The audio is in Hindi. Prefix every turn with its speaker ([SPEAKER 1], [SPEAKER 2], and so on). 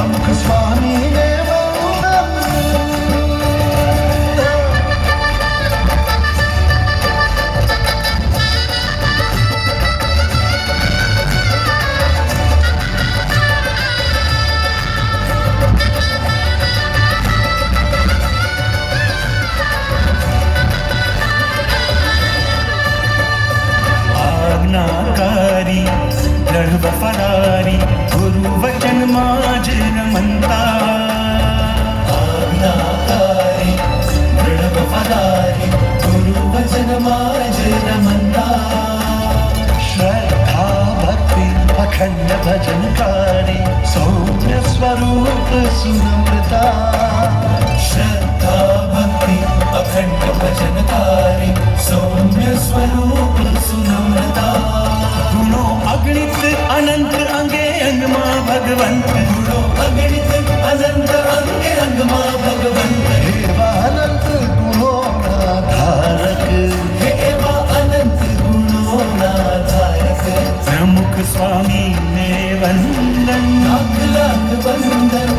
[SPEAKER 1] 'Cause for
[SPEAKER 2] me. दृढ वफादारी गुरु वचन माज रमंता
[SPEAKER 1] आज्ञाकारी दृढ वफादारी गुरु वचन माज रमंता श्रद्धा, भक्ति, अखंड भजनकारी सौम्य स्वरूप सुनम्रता
[SPEAKER 2] अनंत अंगे अंग मां भगवंत
[SPEAKER 1] गुणो अगणित अनंत अंग अंग मां भगवंत देवानंत गुणों का धारक हे वा अनंत गुणों का धारक
[SPEAKER 2] प्रमुख स्वामी ने वंदन
[SPEAKER 1] लाख लाख वंदन हो कर